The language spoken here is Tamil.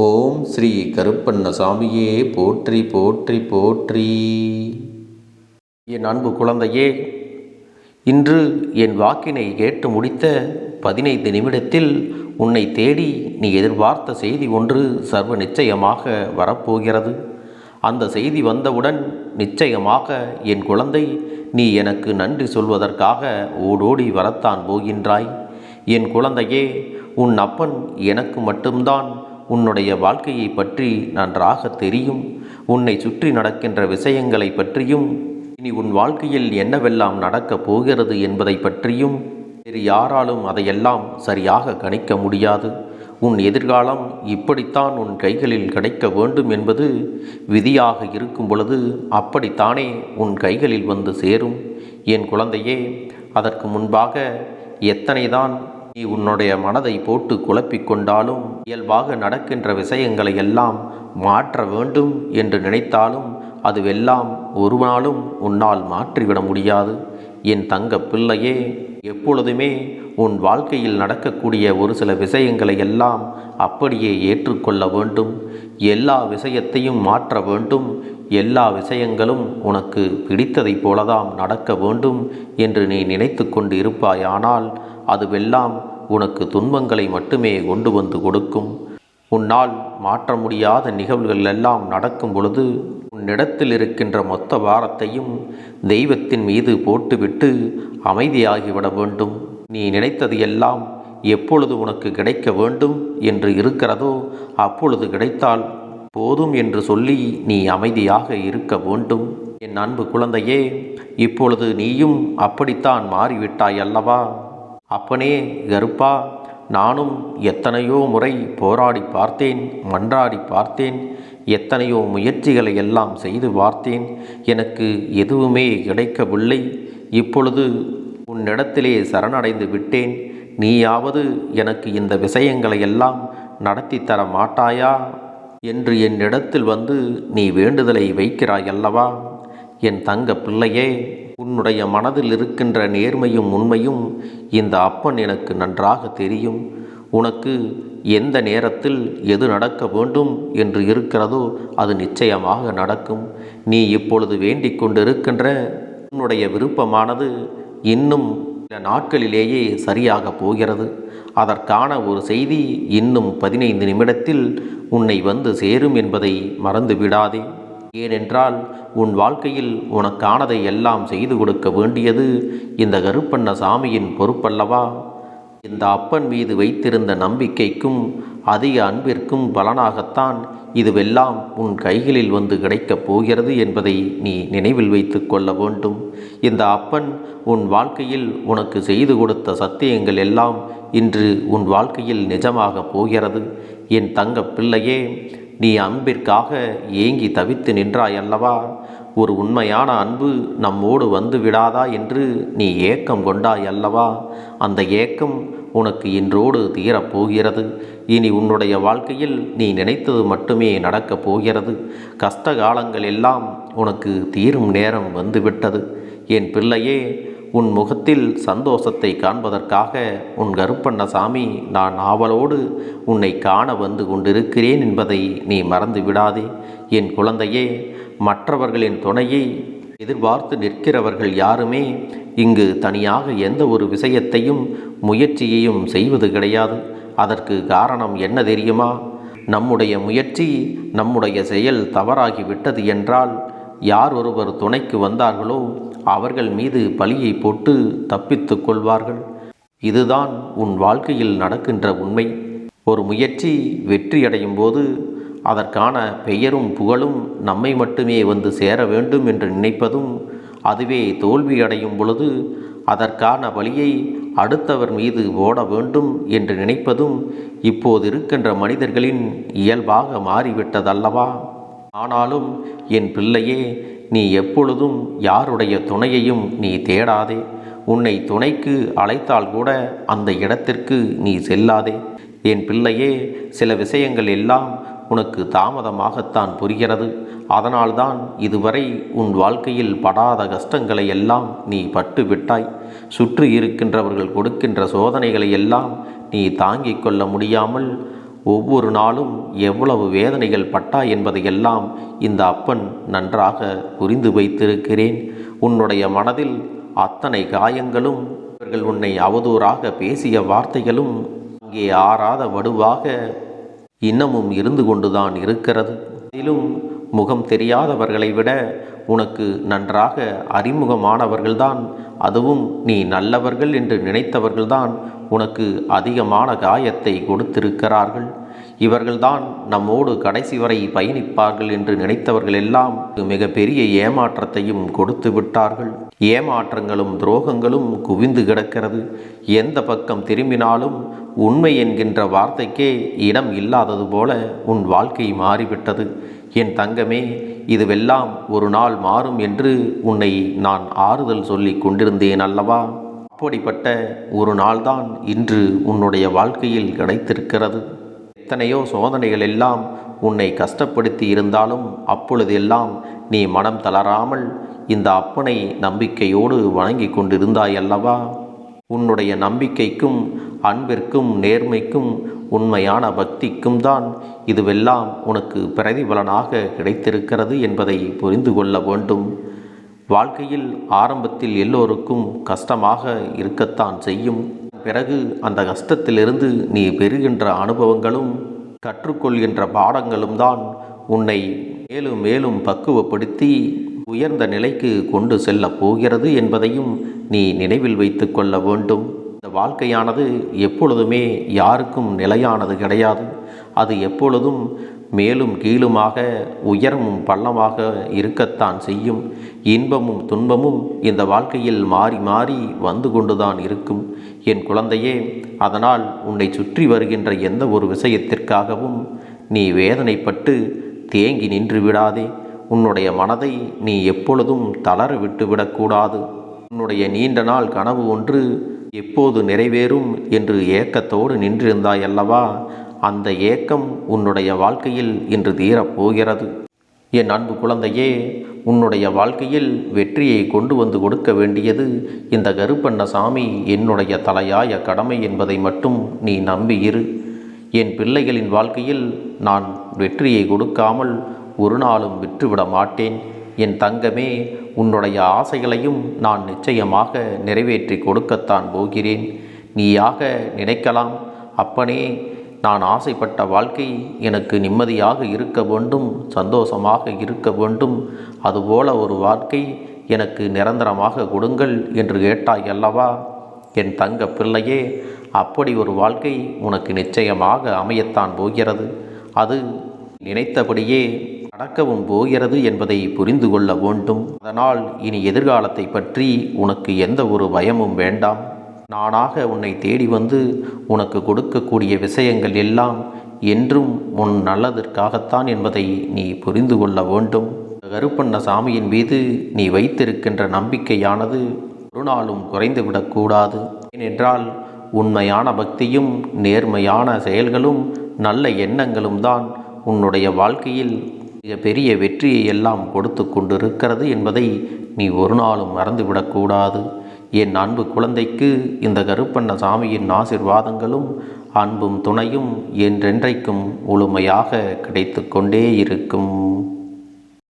ஓம் ஸ்ரீ கருப்பண்ணசாமியே போற்றி போற்றி போற்றி. என் அன்பு குழந்தையே இன்று என் வாக்கினை கேட்டு முடித்த பதினைந்து நிமிடத்தில் உன்னை தேடி நீ எதிர்பார்த்த செய்தி ஒன்று சர்வ நிச்சயமாக வரப்போகிறது. அந்த செய்தி வந்தவுடன் நிச்சயமாக என் குழந்தை நீ எனக்கு நன்றி சொல்வதற்காக ஓடோடி வரத்தான் போகின்றாய். என் குழந்தையே உன் அப்பன் எனக்கு மட்டும்தான் உன்னுடைய வாழ்க்கையை பற்றி நன்றாக தெரியும். உன்னை சுற்றி நடக்கின்ற விஷயங்களை பற்றியும் இனி உன் வாழ்க்கையில் என்னவெல்லாம் நடக்கப் போகிறது என்பதை பற்றியும் வேறு யாராலும் அதையெல்லாம் சரியாக கணிக்க முடியாது. உன் எதிர்காலம் இப்படித்தான் உன் கைகளில் கிடைக்க வேண்டும் என்பது விதியாக இருக்கும் பொழுது அப்படித்தானே உன் கைகளில் வந்து சேரும். என் குழந்தையே அதற்கு முன்பாக எத்தனைதான் நீ உன்னுடைய மனதை போட்டு குழப்பிக் கொண்டாலும் இயல்பாக நடக்கின்ற விஷயங்களை எல்லாம் மாற்ற வேண்டும் என்று நினைத்தாலும் அதுவெல்லாம் ஒரு நாளும் உன்னால் மாற்றிவிட முடியாது. என் தங்க பிள்ளையே எப்பொழுதுமே உன் வாழ்க்கையில் நடக்கக்கூடிய ஒரு சில விஷயங்களை எல்லாம் அப்படியே ஏற்றுக்கொள்ள வேண்டும். எல்லா விஷயத்தையும் மாற்ற வேண்டும். எல்லா விஷயங்களும் உனக்கு பிடித்ததைப் போலதான் நடக்க வேண்டும் என்று நீ நினைத்து கொண்டு இருப்பாயானால் அதுவெல்லாம் உனக்கு துன்பங்களை மட்டுமே கொண்டு வந்து கொடுக்கும். உன்னால் மாற்ற முடியாத நிகழ்வுகள் எல்லாம் நடக்கும் பொழுது உன்னிடத்தில் இருக்கின்ற மொத்த பாரத்தையும் தெய்வத்தின் மீது போட்டுவிட்டு அமைதியாகிவிட வேண்டும். நீ நினைத்தது எல்லாம் எப்பொழுது உனக்கு கிடைக்க வேண்டும் என்று இருக்கிறதோ அப்பொழுது கிடைத்தால் போதும் என்று சொல்லி நீ அமைதியாக இருக்க வேண்டும். என் அன்பு குழந்தையே இப்பொழுது நீயும் அப்படித்தான் மாறிவிட்டாய் அல்லவா? அப்பனே கருப்பா நானும் எத்தனையோ முறை போராடி பார்த்தேன் மன்றாடி பார்த்தேன் எத்தனையோ முயற்சிகளை எல்லாம் செய்து பார்த்தேன் எனக்கு எதுவுமே கிடைக்கவில்லை. இப்பொழுது உன்னிடத்திலே சரணடைந்து விட்டேன். நீயாவது எனக்கு இந்த விஷயங்களை எல்லாம் நடத்தி தர மாட்டாயா? என்று என்னிடத்தில் வந்து நீ வேண்டுதலை வைக்கிறாய் அல்லவா? என் தங்க பிள்ளையே உன்னுடைய மனதில் இருக்கின்ற நேர்மையும் உண்மையும் இந்த அப்பன் எனக்கு நன்றாக தெரியும். உனக்கு எந்த நேரத்தில் எது நடக்க வேண்டும் என்று இருக்கிறதோ அது நிச்சயமாக நடக்கும். நீ இப்பொழுது வேண்டிக் கொண்டிருக்கின்ற உன்னுடைய விருப்பமானது இன்னும் சில நாட்களிலேயே சரியாக போகிறது. அதற்கான ஒரு செய்தி இன்னும் பதினைந்து நிமிடத்தில் உன்னை வந்து சேரும் என்பதை மறந்து விடாதே ஏனென்றால் உன் வாழ்க்கையில் உனக்கானதை எல்லாம் செய்து கொடுக்க வேண்டியது இந்த கருப்பண்ண சாமியின் பொறுப்பல்லவா? இந்த அப்பன் மீது வைத்திருந்த நம்பிக்கைக்கும் அதிக அன்பிற்கும் பலனாகத்தான் இதுவெல்லாம் உன் கைகளில் வந்து கிடைக்கப் போகிறது என்பதை நீ நினைவில் வைத்து கொள்ள வேண்டும். இந்த அப்பன் உன் வாழ்க்கையில் உனக்கு செய்து கொடுத்த சத்தியங்கள் எல்லாம் இன்று உன் வாழ்க்கையில் நிஜமாக போகிறது. என் தங்க பிள்ளையே நீ அன்பிற்காக ஏங்கி தவித்து நின்றாய் அல்லவா ஒரு உண்மையான அன்பு நம்மோடு வந்து விடாதா என்று நீ ஏக்கம் கொண்டாய் அல்லவா அந்த ஏக்கம் உனக்கு இன்றோடு தீரப்போகிறது இனி உன்னுடைய வாழ்க்கையில் நீ நினைத்தது மட்டுமே நடக்கப் போகிறது. கஷ்ட காலங்கள் எல்லாம் உனக்கு தீரும் நேரம் வந்துவிட்டது என் பிள்ளையே உன் முகத்தில் சந்தோஷத்தை காண்பதற்காக உன் கருப்பண்ணசாமி நான் ஆவலோடு உன்னை காண வந்து கொண்டிருக்கிறேன் என்பதை நீ மறந்து விடாதே. என் குழந்தையே மற்றவர்களின் துணையை எதிர்பார்த்து நிற்கிறவர்கள் யாருமே இங்கு தனியாக எந்த ஒரு விஷயத்தையும் முயற்சியையும் செய்வது கிடையாது. அதற்கு காரணம் என்ன தெரியுமா? நம்முடைய முயற்சி நம்முடைய செயல் தவறாகிவிட்டது என்றால் யார் ஒருவர் துணைக்கு வந்தார்களோ அவர்கள் மீது பழியை போட்டு தப்பித்து கொள்வார்கள். இதுதான் உன் வாழ்க்கையில் நடக்கின்ற உண்மை. ஒரு முயற்சி வெற்றியடையும் போது அதற்கான பெயரும் புகழும் நம்மை மட்டுமே வந்து சேர வேண்டும் என்று நினைப்பதும் அதுவே தோல்வி அடையும் பொழுது அதற்கான வழியை அடுத்தவர் மீது ஓட வேண்டும் என்று நினைப்பதும் இப்போது இருக்கின்ற மனிதர்களின் இயல்பாக மாறிவிட்டதல்லவா? ஆனாலும் என் பிள்ளையே நீ எப்பொழுதும் யாருடைய துணையையும் நீ தேடாதே. உன்னை துணைக்கு அழைத்தால் கூட அந்த இடத்திற்கு நீ செல்லாதே. என் பிள்ளையே சில விஷயங்கள் எல்லாம் உனக்கு தாமதமாகத்தான் புரிகிறது. அதனால்தான் இதுவரை உன் வாழ்க்கையில் படாத கஷ்டங்களை எல்லாம் நீ பட்டு விட்டாய். சுற்றி இருக்கின்றவர்கள் கொடுக்கின்ற சோதனைகளை எல்லாம் நீ தாங்கிக் கொள்ள முடியாமல் ஒவ்வொரு நாளும் எவ்வளவு வேதனைகள் பட்டாய் என்பதையெல்லாம் இந்த அப்பன் நன்றாக புரிந்து வைத்திருக்கிறேன். உன்னுடைய மனதில் அத்தனை காயங்களும் இவர்கள் உன்னை அவதூறாக பேசிய வார்த்தைகளும் அங்கே ஆறாத வடுவாக இன்னமும் இருந்து கொண்டுதான் இருக்கிறது. அதிலும் முகம் தெரியாதவர்களை விட உனக்கு நன்றாக அறிமுகமானவர்கள்தான். அதுவும் நீ நல்லவர்கள் என்று நினைத்தவர்கள்தான் உனக்கு அதிகமான காயத்தை கொடுத்திருக்கிறார்கள். இவர்கள்தான் நம்மோடு கடைசி வரை பயணிப்பார்கள் என்று நினைத்தவர்கள் எல்லாம் மிகப்பெரிய ஏமாற்றத்தையும் கொடுத்து விட்டார்கள். ஏமாற்றங்களும் துரோகங்களும் குவிந்து கிடக்கிறது. எந்த பக்கம் திரும்பினாலும் உண்மை என்கின்ற வார்த்தைக்கே இடம் இல்லாதது போல உன் வாழ்க்கை மாறிவிட்டது. என் தங்கமே இதுவெல்லாம் ஒரு நாள் மாறும் என்று உன்னை நான் ஆறுதல் சொல்லி கொண்டிருந்தேன் அல்லவா? அப்படிப்பட்ட ஒரு நாள்தான் இன்று உன்னுடைய வாழ்க்கையில் கிடைத்திருக்கிறது. எத்தனையோ சோதனைகள் எல்லாம் உன்னை கஷ்டப்படுத்தி இருந்தாலும் அப்பொழுதெல்லாம் நீ மனம் தளராமல் இந்த அப்பனை நம்பிக்கையோடு வணங்கி கொண்டிருந்தாய் அல்லவா? உன்னுடைய நம்பிக்கைக்கும் அன்பிற்கும் நேர்மைக்கும் உண்மையான பக்திக்கும் தான் இதுவெல்லாம் உனக்கு பிரதிபலனாக கிடைத்திருக்கிறது என்பதை புரிந்து கொள்ள வேண்டும். வாழ்க்கையில் ஆரம்பத்தில் எல்லோருக்கும் கஷ்டமாக இருக்கத்தான் செய்யும். பிறகு அந்த கஷ்டத்திலிருந்து நீ பெறுகின்ற அனுபவங்களும் கற்றுக்கொள்கின்ற பாடங்களும் தான் உன்னை மேலும் மேலும் பக்குவப்படுத்தி உயர்ந்த நிலைக்கு கொண்டு செல்லப் போகிறது என்பதையும் நீ நினைவில் வைத்து கொள்ள வேண்டும். இந்த வாழ்க்கையானது எப்பொழுதுமே யாருக்கும் நிலையானது கிடையாது. அது எப்பொழுதும் மேலும் கீழுமாக உயரமும் பள்ளமாக இருக்கத்தான் செய்யும். இன்பமும் துன்பமும் இந்த வாழ்க்கையில் மாறி மாறி வந்து கொண்டுதான் இருக்கும். என் குழந்தையே அதனால் உன்னை சுற்றி வருகின்ற எந்த ஒரு விஷயத்திற்காகவும் நீ வேதனைப்பட்டு தேங்கி நின்று விடாதே. உன்னுடைய மனதை நீ எப்பொழுதும் தளர விட்டு விடக்கூடாது. உன்னுடைய நீண்ட நாள் கனவு ஒன்று எப்போது நிறைவேறும் என்று ஏக்கத்தோடு நின்றிருந்தாய் அல்லவா அந்த ஏக்கம் உன்னுடைய வாழ்க்கையில் இன்று தீரப்போகிறது. என் அன்பு குழந்தையே உன்னுடைய வாழ்க்கையில் வெற்றியை கொண்டு வந்து கொடுக்க வேண்டியது இந்த கருப்பண்ண சாமி என்னுடைய தலையாய கடமை என்பதை மட்டும் நீ நம்பி இரு என் பிள்ளைகளின் வாழ்க்கையில் நான் வெற்றியை கொடுக்காமல் ஒரு நாளும் விற்றுவிட மாட்டேன். என் தங்கமே உன்னுடைய ஆசைகளையும் நான் நிச்சயமாக நிறைவேற்றி கொடுக்கத்தான் போகிறேன். நீயாக நினைக்கலாம். அப்பனே நான் ஆசைப்பட்ட வாழ்க்கை எனக்கு நிம்மதியாக இருக்க வேண்டும் சந்தோஷமாக இருக்க வேண்டும். அதுபோல ஒரு வாழ்க்கை எனக்கு நிரந்தரமாக கொடுங்கள் என்று கேட்டாய் அல்லவா? என் தங்க பிள்ளையே அப்படி ஒரு வாழ்க்கை உனக்கு நிச்சயமாக அமையத்தான் போகிறது. அது நினைத்தபடியே நடக்கவும் போகிறது என்பதை புரிந்து கொள்ள வேண்டும். அதனால் இனி எதிர்காலத்தை பற்றி உனக்கு எந்த ஒரு பயமும் வேண்டாம். நானாக உன்னை தேடி வந்து உனக்கு கொடுக்கக்கூடிய விஷயங்கள் எல்லாம் என்றும் உன் நல்லதற்காகத்தான் என்பதை நீ புரிந்து கொள்ள வேண்டும். கருப்பண்ண சாமியின் மீது நீ வைத்திருக்கின்ற நம்பிக்கையானது ஒரு நாளும் குறைந்துவிடக்கூடாது ஏனென்றால் உண்மையான பக்தியும் நேர்மையான செயல்களும் நல்ல எண்ணங்களும் தான் உன்னுடைய வாழ்க்கையில் பெரிய வெற்றியை எல்லாம் கொடுத்து கொண்டிருக்கிறது என்பதை நீ ஒரு நாளும் மறந்துவிடக்கூடாது என் அன்பு குழந்தைக்கு இந்த கருப்பண்ண சாமியின் ஆசிர்வாதங்களும் அன்பும் துணையும் என்றென்றைக்கும் முழுமையாக கிடைத்து கொண்டே இருக்கும்.